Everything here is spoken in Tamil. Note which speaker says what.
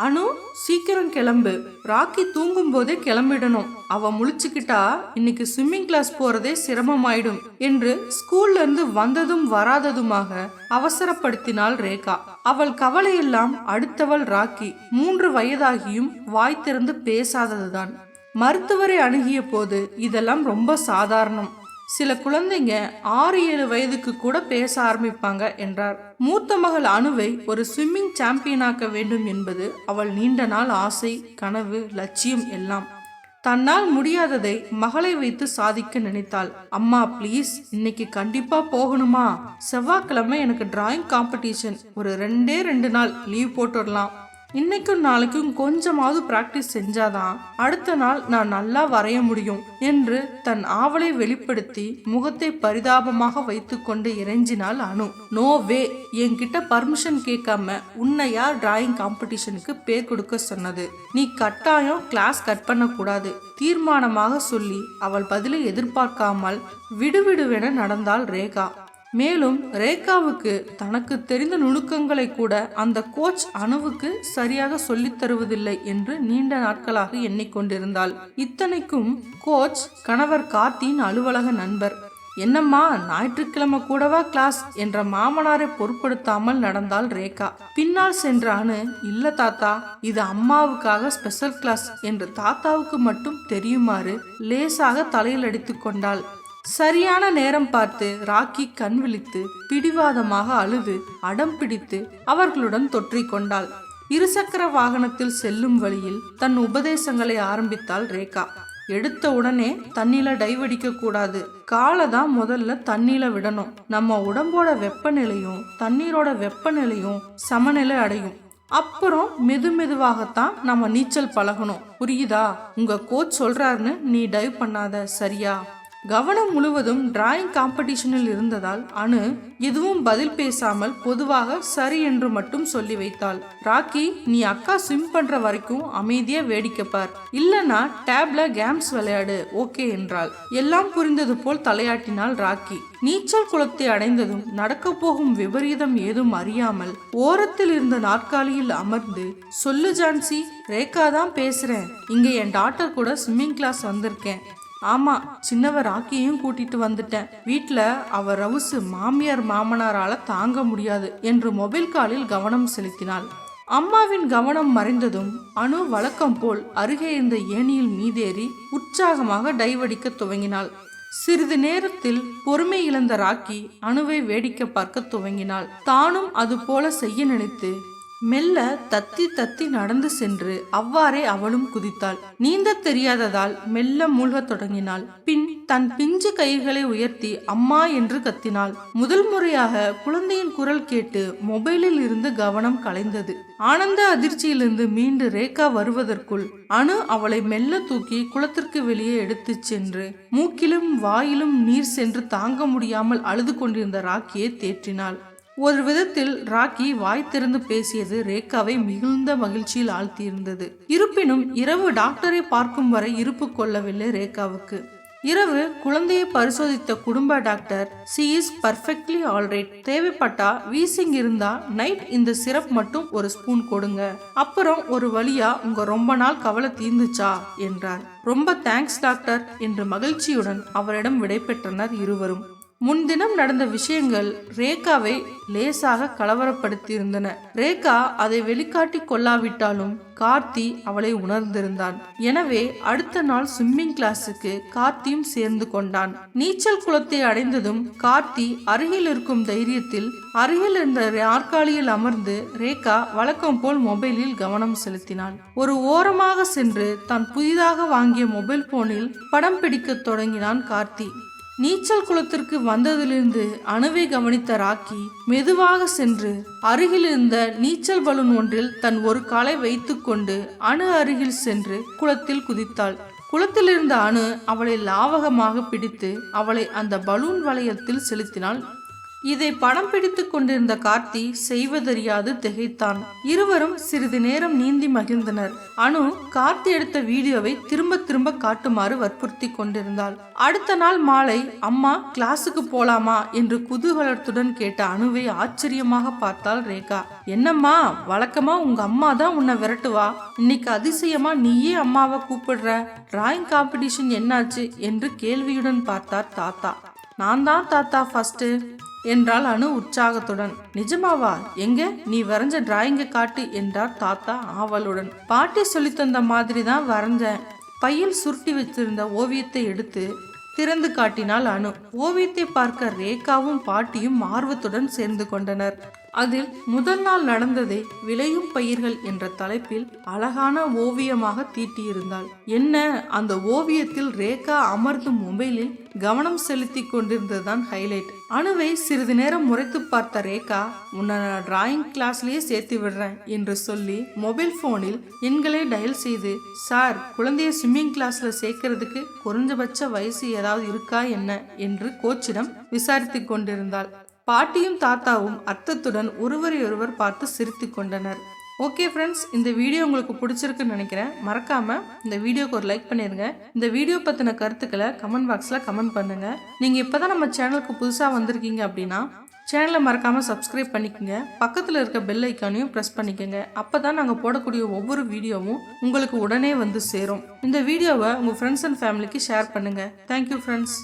Speaker 1: அனு சீக்கிரம் கிளம்பு. ராக்கி தூங்கும் போதே கிளம்பிடணும். அவ முழிச்சுக்கிட்டா இன்னைக்கு ஸ்விம்மிங் கிளாஸ் போறதே சிரமமாயிடும் என்று ஸ்கூல்ல இருந்து வந்ததும் வராததுமாக அவசரப்படுத்தினாள் ரேகா. அவள் கவலையெல்லாம் அடுத்தவள் ராக்கி. மூன்று வயதாகியும் வாய் திறந்து பேசாததுதான். மருத்துவரை அணுகிய போது இதெல்லாம் ரொம்ப சாதாரணம். சில குழந்தைங்க ஆறு ஏழு வயதுக்கு கூட பேச ஆரம்பிப்பாங்க என்றார். மூத்த மகள் அணுவை ஒரு ஸ்விம்மிங் சாம்பியனாக்க வேண்டும் என்பது அவள் நீண்ட நாள் ஆசை கனவு லட்சியம் எல்லாம். தன்னால் முடியாததை மகளை வைத்து சாதிக்க நினைத்தாள். அம்மா ப்ளீஸ் இன்னைக்கு கண்டிப்பா போகணுமா? செவ்வாய்க்கிழமை எனக்கு டிராயிங் காம்படிஷன் ஒரு ரெண்டே ரெண்டு நாள் லீவ் போட்டுடலாம் இன்னைக்கும் நாளைக்கும் கொஞ்சமாவது பிராக்டிஸ் செஞ்சாதான் அடுத்த நாள் நான் நல்லா வரைய முடியும் என்று தன் ஆவலை வெளிப்படுத்தி முகத்தை பரிதாபமாக வைத்துக்கொண்டு இறைஞ்சினாள் அனு. நோ வே. என்கிட்ட பர்மிஷன் கேட்காம உன்னை யார் டிராயிங் காம்படிஷனுக்கு பேர் கொடுக்க சொன்னது? நீ கட்டாயம் கிளாஸ் கட் பண்ணக்கூடாது. தீர்மானமாக சொல்லி அவள் பதிலை எதிர்பார்க்காமல் விடுவிடுவென நடந்தாள் ரேகா. மேலும் ரேகாவுக்கு தனக்கு தெரிந்த நுணுக்கங்களை கூட அந்த கோச் அணுவுக்கு சரியாக சொல்லித் தருவதில்லை என்று நீண்ட நாட்களாக எண்ணிக்கொண்டிருந்தாள். இத்தனைக்கும் கோச் கணவர் கார்த்தியின் அலுவலக நண்பர். என்னம்மா ஞாயிற்றுக்கிழமை கூடவா கிளாஸ்? என்ற மாமனாரை பொருட்படுத்தாமல் நடந்தாள் ரேகா. பின்னால் சென்ற அணு இல்ல தாத்தா இது அம்மாவுக்காக ஸ்பெஷல் கிளாஸ் என்று தாத்தாவுக்கு மட்டும் தெரியுமாறு லேசாக தலையில் அடித்து கொண்டாள். சரியான நேரம் பார்த்து ராக்கி கண் விழித்து பிடிவாதமாக அழுது அடம் பிடித்து அவர்களுடன் தொற்றிக் கொண்டாள். இருசக்கர வாகனத்தில் செல்லும் வழியில் தன் உபதேசங்களை ஆரம்பித்தாள் ரேகா. எடுத்த உடனே தண்ணியில டைவடிக்க கூடாது. காலை தான் முதல்ல தண்ணியில விடணும். நம்ம உடம்போட வெப்பநிலையும் தண்ணீரோட வெப்பநிலையும் சமநிலை அடையும். அப்புறம் மெது மெதுவாகத்தான் நம்ம நீச்சல் பழகணும். புரியுதா? உங்க கோச் சொல்றாருன்னு நீ டைவ் பண்ணாத சரியா? கவனம் முழுவதும் டிராயிங் காம்படிஷனில் இருந்ததால் அனு எதுவும் பதில் பேசாமல் பொதுவாக சரி என்று மட்டும் சொல்லி வைத்தாள். ராக்கி நீ அக்கா ஸ்விம் பண்ற வரைக்கும் அமைதியா வேடிக்கை பார். இல்லனா டேப்ல கேம்ஸ் விளையாடு. ஓகே என்றாள். எல்லாம் புரிந்தது போல் தலையாட்டினாள் ராக்கி. நீச்சல் குளத்தை அடைந்ததும் நடக்க போகும் விபரீதம் ஏதும் அறியாமல் ஓரத்தில் இருந்த நாற்காலியில் அமர்ந்து சொல்லு ஜான்சி ரேகா தான் பேசுறேன். இங்க என் டாக்டர் கூட ஸ்விம்மிங் கிளாஸ் வந்திருக்கேன். ஆமா சின்னவ ராக்கியையும் கூட்டிட்டு வந்துட்டேன். வீட்டில் அவர் ரவுசு மாமியார் மாமனாரால தாங்க முடியாது என்று மொபைல் காலில் கவனம் செலுத்தினாள். அம்மாவின் கவனம் மறைந்ததும் அனு வழக்கம் போல் அருகே இருந்த ஏணியில் மீதேறி உற்சாகமாக டைவடிக்க துவங்கினாள். சிறிது நேரத்தில் பொறுமை இழந்த ராக்கி அணுவை வேடிக்கை பார்க்க துவங்கினாள். தானும் அது போல செய்ய நினைத்து மெல்ல தத்தி தத்தி நடந்து சென்று அவ்வாறே அவளும் குதித்தாள். நீந்த தெரியாததால் மெல்ல மூழ்கத் தொடங்கினாள். பின் தன் பிஞ்சு கைகளை உயர்த்தி அம்மா என்று கத்தினாள். முதல் முறையாக குழந்தையின் குரல் கேட்டு மொபைலில் இருந்து கவனம் கலைந்தது. ஆனந்த அதிர்ச்சியிலிருந்து மீண்டு ரேகா வருவதற்குள் அணு அவளை மெல்ல தூக்கி குளத்திற்கு வெளியே எடுத்துச் சென்று மூக்கிலும் வாயிலும் நீர் சென்று தாங்க முடியாமல் அழுது கொண்டிருந்த ராக்கியை தேற்றினாள். ஒரு விதத்தில் ராக்கி வாய் திறந்து பேசியது ரேகாவை மிகுந்த மகிழ்ச்சியில் ஆழ்த்தியிருந்தது. இருப்பினும் இரவு டாக்டரை பார்க்கும் வரை இருப்பு கொள்ளவில்லை ரேகாவுக்கு. இரவு குழந்தையை பரிசோதித்த குடும்ப doctor she is perfectly alright தேவைப்பட்டா வீசிங் இருந்தா நைட் இந்த சிரப் மட்டும் ஒரு ஸ்பூன் கொடுங்க. அப்புறம் ஒரு வழியா உங்க ரொம்ப நாள் கவலை தீர்ந்துச்சா? என்றார். ரொம்ப தேங்க்ஸ் டாக்டர் என்று மகிழ்ச்சியுடன் அவரிடம் விடைபெற்றனர் இருவரும். முன்தினம் நடந்த விஷயங்கள் ரேகாவை லேசாக கலவரப்படுத்தியிருந்தன. ரேகா அதை வெளிக்காட்டி கொள்ளாவிட்டாலும் கார்த்தி அவளை உணர்ந்திருந்தான். எனவே அடுத்த நாள் ஸ்விம்மிங் கிளாஸுக்கு கார்த்தியும் சேர்ந்து கொண்டான். நீச்சல் குளத்தை அடைந்ததும் கார்த்தி அருகில் இருக்கும் தைரியத்தில் அருகில் இருந்த நாற்காலியில் அமர்ந்து ரேகா வழக்கம் போல் மொபைலில் கவனம் செலுத்தினாள் ஒரு ஓரமாக சென்று தான் புதிதாக வாங்கிய மொபைல் போனில் படம் பிடிக்கத் தொடங்கினான் கார்த்தி. நீச்சல் குளத்திற்கு வந்ததிலிருந்து அணுவை கவனித்த ராக்கி மெதுவாக சென்று அருகில் இருந்த நீச்சல் பலூன் ஒன்றில் தன் ஒரு காலை வைத்துக்கொண்டு அணு அருகில் சென்று குளத்தில் குதித்தாள். குளத்தில் இருந்த அணு அவளை லாவகமாக பிடித்து அவளை அந்த பலூன் வளையத்தில் செலுத்தினாள். இதை படம் பிடித்துக் கொண்டிருந்த கார்த்தி செய்வதறியாது திகைத்தான். இருவரும் சிறிது நேரம் நீந்தி மகிழ்ந்தனர். அனு கார்த்தி எடுத்த வீடியோவை திரும்ப திரும்ப காட்டுமாறு வற்புறுத்தி கொண்டிருந்தாள். அடுத்த நாள் மாலை அம்மா கிளாஸுக்கு போலாமா என்று குதூகலத்துடன் கேட்ட அணுவை ஆச்சரியமாக பார்த்தாள் ரேகா. என்னம்மா வழக்கமா உங்க அம்மா தான் உன்னை விரட்டுவா? இன்னைக்கு அதிசயமா நீயே அம்மாவை கூப்பிடுற? டிராயிங் காம்படிஷன் என்னாச்சு? என்று கேள்வியுடன் பார்த்தார் தாத்தா. நான் தான் தாத்தா ஃபர்ஸ்ட் என்றாள் அனு உற்சாகத்துடன். நிஜமாவா? எங்க? நீ வரைஞ்ச டிராயிங்கை காட்டு என்றார் தாத்தா ஆவலுடன். பாட்டி சொல்லித் தந்த மாதிரி தான் வரைஞ்சேன். பையில் சுருட்டி வச்சிருந்த ஓவியத்தை எடுத்து திறந்து காட்டினாள் அனு. ஓவியத்தை பார்க்க ரேகாவும் பாட்டியும் ஆர்வத்துடன் சேர்ந்து கொண்டனர். அதில் முதல் நாள் நடந்ததை விளையும் பயிர்கள் என்ற தலைப்பில் அழகான ஓவியமாக தீட்டியிருந்தாள். என்ன? அந்த ஓவியத்தில் ரேகா அமர்ந்து மொபைலில் கவனம் செலுத்தி கொண்டிருந்ததுதான் ஹைலைட். அணுவை சிறிது நேரம் முறைத்து பார்த்த ரேகா உன்னை நான் டிராயிங் கிளாஸ்லயே சேர்த்து விடுறேன் என்று சொல்லி மொபைல் போனில் எண்களை டயல் செய்து சார் குழந்தைய ஸ்விம்மிங் கிளாஸ்ல சேர்க்கறதுக்கு குறைஞ்சபட்ச வயசு ஏதாவது இருக்கா என்ன? என்று கோச்சிடம் விசாரித்து கொண்டிருந்தாள். பாட்டியும் தாத்தாவும் அர்த்தத்துடன் ஒருவரையொருவர் பார்த்து சிரித்து கொண்டனர். ஓகே ஃப்ரெண்ட்ஸ் இந்த வீடியோ உங்களுக்கு பிடிச்சிருக்குன்னு நினைக்கிறேன். மறக்காம இந்த வீடியோக்கு ஒரு லைக் பண்ணிடுங்க இந்த வீடியோ பற்றின கருத்துக்களை கமெண்ட் பாக்ஸில் கமெண்ட் பண்ணுங்க. இப்போ தான் நம்ம சேனலுக்கு புதுசாக வந்திருக்கீங்க அப்படின்னா சேனலை மறக்காமல் சப்ஸ்கிரைப் பண்ணிக்கோங்க. பக்கத்தில் இருக்க பெல் ஐக்கானையும் ப்ரெஸ் பண்ணிக்கோங்க. அப்போ தான் நாங்கள் போடக்கூடிய ஒவ்வொரு வீடியோவும் உங்களுக்கு உடனே வந்து சேரும். இந்த வீடியோவை உங்கள் ஃப்ரெண்ட்ஸ் அண்ட் ஃபேமிலிக்கு ஷேர் பண்ணுங்கள் தேங்க்யூ ஃப்ரெண்ட்ஸ்